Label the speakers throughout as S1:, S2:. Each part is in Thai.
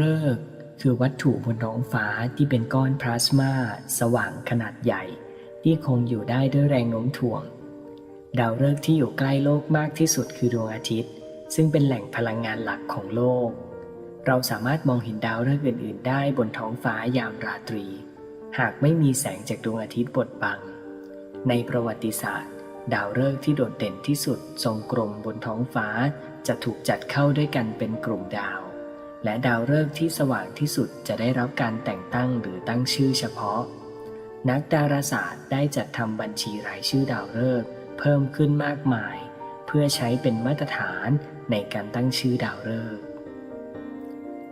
S1: ฤกษ์คือวัตถุบนท้องฟ้าที่เป็นก้อนพลาสมาสว่างขนาดใหญ่ ที่คงอยู่ได้ด้วยแรงโน้มถ่วง ดาวฤกษ์ที่อยู่ใกล้โลกมากที่สุดคือดวงอาทิตย์ ซึ่งเป็นแหล่งพลังงานหลักของโลก เราสามารถมองเห็นดาวฤกษ์อื่น ๆ ได้บนท้องฟ้ายามราตรี หากไม่มีแสงจากดวงอาทิตย์บดบัง ในประวัติศาสตร์ ดาวฤกษ์ที่โดดเด่นที่สุดทรงกลมบนท้องฟ้าจะถูกจัดเข้าด้วยกันเป็นกลุ่มดาว และดาวฤกษ์ที่สว่างที่สุดจะได้รับการแต่งตั้งหรือตั้งชื่อเฉพาะ นักดาราศาสตร์ได้จัดทำบัญชีรายชื่อดาวฤกษ์เพิ่มขึ้นมากมาย เพื่อใช้เป็นมาตรฐานในการตั้งชื่อดาวฤกษ์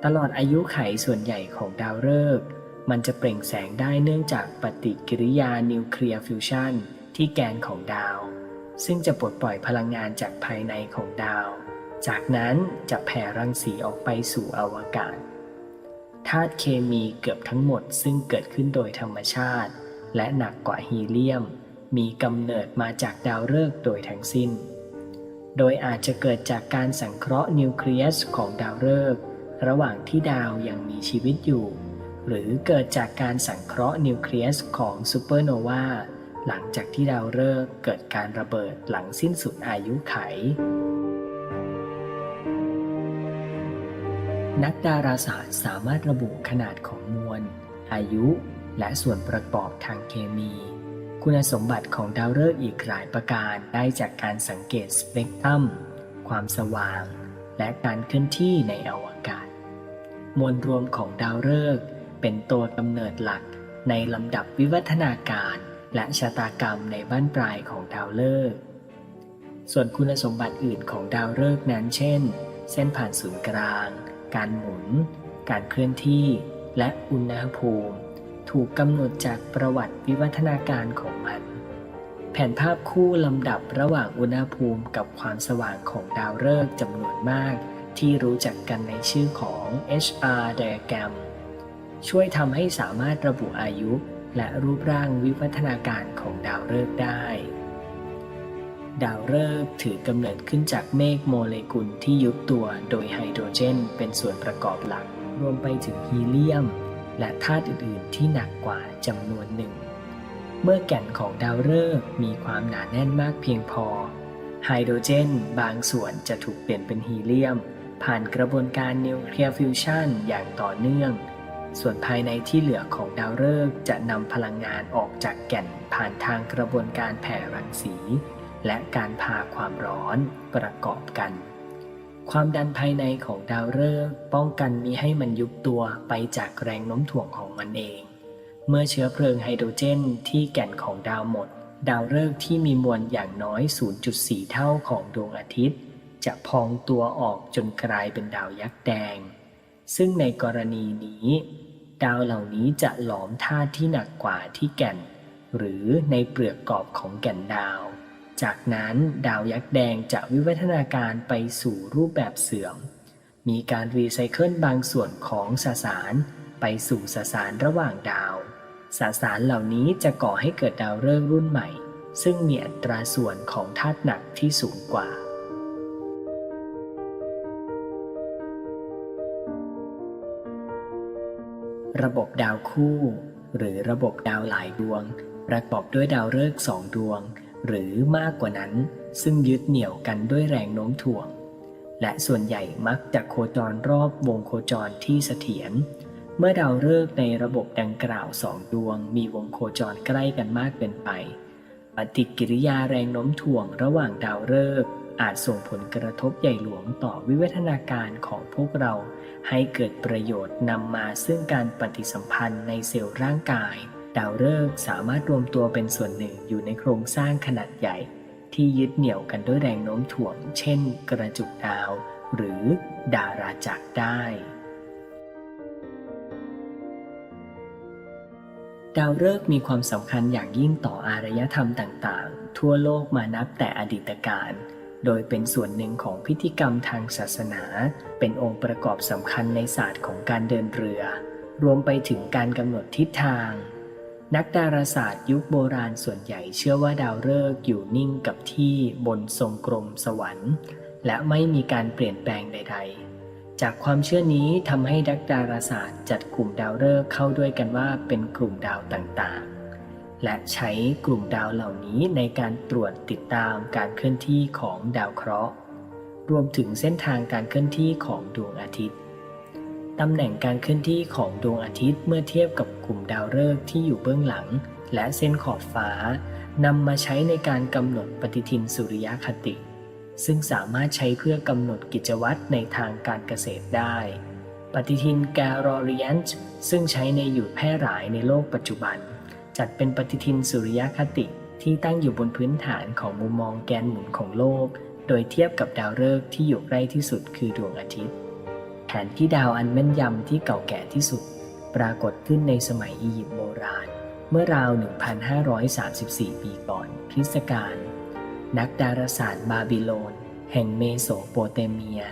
S1: ตลอดอายุไขส่วนใหญ่ของดาวฤกษ์มันจะเปล่งแสงได้เนื่องจากปฏิกิริยานิวเคลียร์ฟิวชันที่แกนของดาว ซึ่งจะปลดปล่อยพลังงานจากภายในของดาว จากนั้นจะแผ่รังสีออกไปสู่อวกาศธาตุเคมีเกือบทั้งหมดซึ่งเกิดขึ้นโดยธรรมชาติ และหนักกว่าฮีเลียม มีกำเนิดมาจากดาวฤกษ์โดยทั้งสิ้น โดยอาจจะเกิดจากการสังเคราะห์นิวเคลียสของดาวฤกษ์ระหว่างที่ดาวยังมีชีวิตอยู่ หรือเกิดจากการสังเคราะห์นิวเคลียสของซูเปอร์โนวาหลังจากที่ดาวฤกษ์เกิดการระเบิดหลังสิ้นสุดอายุไข นักดาราศาสตร์สามารถระบุขนาดของมวล อายุ และส่วนประกอบทางเคมี คุณสมบัติของดาวฤกษ์อีกหลายประการได้จากการสังเกตสเปกตรัม ความสว่าง และการเคลื่อนที่ในอวกาศ มวลรวมของดาวฤกษ์เป็นตัวกำเนิดหลักในลำดับวิวัฒนาการและชะตากรรมในบ้านปลายของดาวฤกษ์ ส่วนคุณสมบัติอื่นของดาวฤกษ์นั้นเช่น เส้นผ่านศูนย์กลาง การหมุน การเคลื่อนที่ และอุณหภูมิ ถูกกำหนดจากประวัติวิวัฒนาการของมัน แผนภาพคู่ลำดับระหว่างอุณหภูมิกับความสว่างของดาวฤกษ์จำนวนมาก ที่รู้จักกันในชื่อของ HR diagram ช่วยทำให้สามารถระบุอายุและรูปร่างวิวัฒนาการของดาวฤกษ์ได้ ดาวฤกษ์ถือกำเนิดขึ้นจากเมฆโมเลกุลที่ยุบตัวโดยไฮโดรเจนเป็นส่วนประกอบหลัก รวมไปถึงฮีเลียม และธาตุอื่น ๆ ที่หนักกว่าจำนวนหนึ่ง เมื่อแก่นของดาวฤกษ์มีความหนาแน่นมากเพียงพอ ไฮโดรเจนบางส่วนจะถูกเปลี่ยนเป็นฮีเลียม ผ่านกระบวนการนิวเคลียร์ฟิวชันอย่างต่อเนื่อง ส่วนภายในที่เหลือของดาวฤกษ์จะนำพลังงานออกจากแก่นผ่านทางกระบวนการแผ่รังสี และการพาความร้อนประกอบกัน ความดันภายในของดาวฤกษ์ป้องกันมิให้มันยุบตัวไปจากแรงโน้มถ่วงของมันเอง เมื่อเชื้อเพลิงไฮโดรเจนที่แก่นของดาวหมด ดาวฤกษ์ที่มีมวลอย่างน้อย 0.4 เท่าของดวงอาทิตย์ จะพองตัวออกจนกลายเป็นดาวยักษ์แดง ซึ่งในกรณีนี้ ดาวเหล่านี้จะหลอมธาตุที่หนักกว่าที่แก่น หรือในเปลือกกรอบของแก่นดาว จากนั้นดาวยักษ์แดงจะวิวัฒนาการไปสู่รูปแบบเสื่อม มีการรีไซเคิลบางส่วนของสสารไปสู่สสารระหว่างดาว สสารเหล่านี้จะก่อให้เกิดดาวฤกษ์รุ่นใหม่ ซึ่งมีอัตราส่วนของธาตุหนักที่สูงกว่าระบบดาวคู่ หรือระบบดาวหลายดวง ประกอบด้วยดาวฤกษ์สองดวง หรือมากกว่านั้นซึ่งยึดเหนี่ยวกันด้วยแรงโน้มถ่วง และส่วนใหญ่มักจะโคจรรอบวงโคจรที่เสถียรเมื่อดาวฤกษ์ในระบบดังกล่าวสองดวง มีวงโคจรใกล้กันมากเกินไป ปฏิกิริยาแรงโน้มถ่วงระหว่างดาวฤกษ์อาจส่งผลกระทบใหญ่หลวงต่อวิวัฒนาการของพวกเรา ให้เกิดประโยชน์นำมาซึ่งการปฏิสัมพันธ์ในเซลล์ร่างกาย ดาวฤกษ์สามารถรวมตัวเป็นส่วนหนึ่งอยู่ในโครงสร้างขนาดใหญ่ ที่ยึดเหนี่ยวกันด้วยแรงโน้มถ่วง เช่น กระจุกดาว หรือดาราจักรได้ ดาวฤกษ์มีความสำคัญอย่างยิ่งต่ออารยธรรมต่างๆ ทั่วโลกมานับแต่อดีตการโดยเป็นส่วนหนึ่งของพิธีกรรมทางศาสนา เป็นองค์ประกอบสำคัญในศาสตร์ของการเดินเรือ รวมไปถึงการกำหนดทิศทาง นักดาราศาสตร์ยุคโบราณส่วนใหญ่เชื่อว่าดาวฤกษ์อยู่นิ่งกับที่บนทรงกลมสวรรค์ และไม่มีการเปลี่ยนแปลงใด ๆ จากความเชื่อนี้ทำให้นักดาราศาสตร์จัดกลุ่มดาวฤกษ์เข้าด้วยกันว่าเป็นกลุ่มดาวต่างๆ และใช้กลุ่มดาวเหล่านี้ในการตรวจติดตามการเคลื่อนที่ของดาวเคราะห์ รวมถึงเส้นทางการเคลื่อนที่ของดวงอาทิตย์ ตำแหน่งการเคลื่อนที่ของดวงอาทิตย์เมื่อเทียบกับกลุ่มดาวฤกษ์ที่อยู่เบื้องหลัง และเส้นขอบฟ้านำมาใช้ในการกำหนดปฏิทินสุริยคติ ซึ่งสามารถใช้เพื่อกำหนดกิจวัตรในทางการเกษตรได้ ปฏิทินแกรอเรียนซึ่งใช้ในอยู่แพร่หลายในโลกปัจจุบัน จัดเป็นปฏิทินสุริยคติที่ตั้งอยู่บนพื้นฐานของมุมมองแกนหมุนของโลก โดยเทียบกับดาวฤกษ์ที่อยู่ใกล้ที่สุดคือดวงอาทิตย์ แผนที่ดาวอันแม่นยำที่เก่าแก่ที่สุด ปรากฏขึ้นในสมัยอียิปต์โบราณ เมื่อราว 1,534 ปีก่อนคริสตกาลนักดาราศาสตร์บาบิโลน แห่งเมโสโปเตเมีย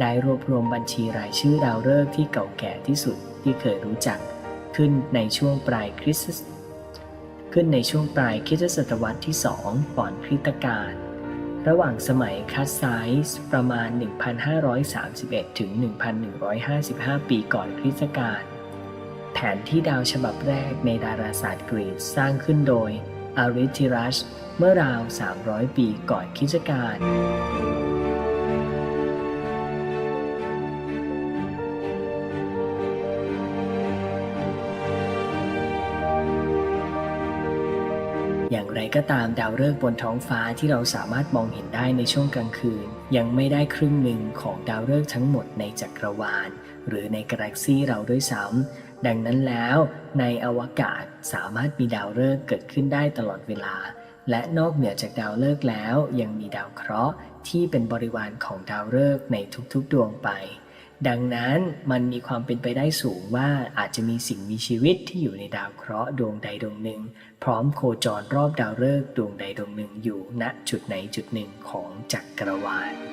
S1: ได้รวบรวมบัญชีรายชื่อดาวฤกษ์ที่เก่าแก่ที่สุดที่เคยรู้จักขึ้นในช่วงปลายคริสต์ขึ้นในช่วงปลายคริสตศตวรรษที่ 2 ก่อนคริสตกาล ระหว่างสมัยคัสไซส์ประมาณ 1,531 ถึง 1,155 ปีก่อนคริสตกาลแผนที่ดาวฉบับแรกในดาราศาสตร์กรีกสร้างขึ้นโดยอาริทิรัสเมื่อราว 300 ปีก่อนคริสตกาล อย่างไรก็ตามดาวฤกษ์บนท้องฟ้าที่เราสามารถมองเห็นได้ในช่วงกลางคืน ยังไม่ได้ครึ่งหนึ่งของดาวฤกษ์ทั้งหมดในจักรวาล หรือในกาแล็กซีเราด้วยซ้ำดังนั้นแล้วในอวกาศสามารถมีดาวฤกษ์เกิดขึ้นได้ตลอดเวลา และนอกเหนือจากดาวฤกษ์แล้ว ยังมีดาวเคราะห์ที่เป็นบริวารของดาวฤกษ์ในทุกๆดวงไป ดังนั้นมันมีความเป็นไปได้สูงว่าอาจจะมีสิ่งมีชีวิตที่อยู่ในดาวเคราะห์ดวงใดดวงหนึ่ง พร้อมโคจรรอบดาวฤกษ์ดวงใดดวงหนึ่งอยู่ณจุดไหนจุดหนึ่งของจักรวาล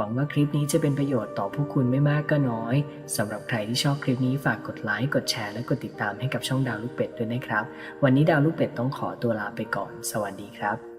S1: หวังว่าคลิปนี้จะเป็นประโยชน์ต่อผู้คุณไม่มากก็น้อยสำหรับใครที่ชอบคลิปนี้ฝากกดไลค์กดแชร์และกดติดตามให้กับช่องดาวลูกเป็ดด้วยนะครับ วันนี้ดาวลูกเป็ดต้องขอตัวลาไปก่อน สวัสดีครับ